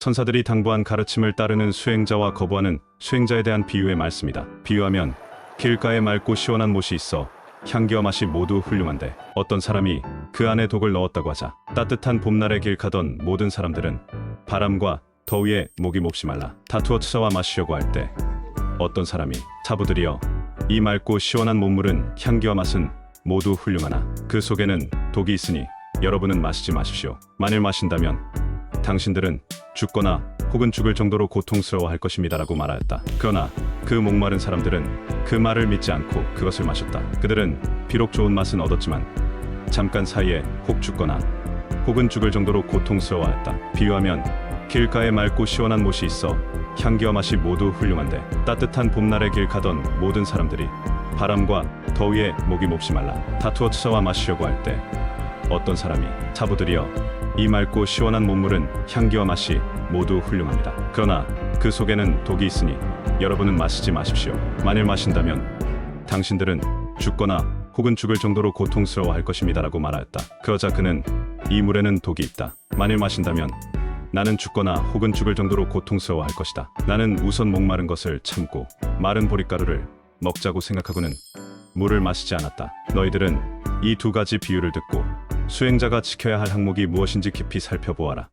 선사들이 당부한 가르침을 따르는 수행자와 거부하는 수행자에 대한 비유의 말씀이다. 비유하면 길가에 맑고 시원한 못이 있어 향기와 맛이 모두 훌륭한데 어떤 사람이 그 안에 독을 넣었다고 하자 따뜻한 봄날에 길 가던 모든 사람들은 바람과 더위에 목이 몹시 말라 다투어 찾아와 마시려고 할 때 어떤 사람이 사부들이여 이 맑고 시원한 몸물은 향기와 맛은 모두 훌륭하나 그 속에는 독이 있으니 여러분은 마시지 마십시오. 만일 마신다면 당신들은 죽거나 혹은 죽을 정도로 고통스러워할 것입니다라고 말하였다. 그러나 그 목마른 사람들은 그 말을 믿지 않고 그것을 마셨다. 그들은 비록 좋은 맛은 얻었지만 잠깐 사이에 혹 죽거나 혹은 죽을 정도로 고통스러워하였다. 비유하면 길가에 맑고 시원한 못이 있어 향기와 맛이 모두 훌륭한데 따뜻한 봄날의 길 가던 모든 사람들이 바람과 더위에 목이 몹시 말라 다투어 찾아와 마시려고 할 때 어떤 사람이 사부들이여 이 맑고 시원한 몸물은 향기와 맛이 모두 훌륭합니다. 그러나 그 속에는 독이 있으니 여러분은 마시지 마십시오. 만일 마신다면 당신들은 죽거나 혹은 죽을 정도로 고통스러워할 것입니다라고 말하였다. 그러자 그는 이 물에는 독이 있다. 만일 마신다면 나는 죽거나 혹은 죽을 정도로 고통스러워할 것이다. 나는 우선 목마른 것을 참고 마른 보리가루를 먹자고 생각하고는 물을 마시지 않았다. 너희들은 이 두 가지 비유를 듣고 수행자가 지켜야 할 항목이 무엇인지 깊이 살펴보아라.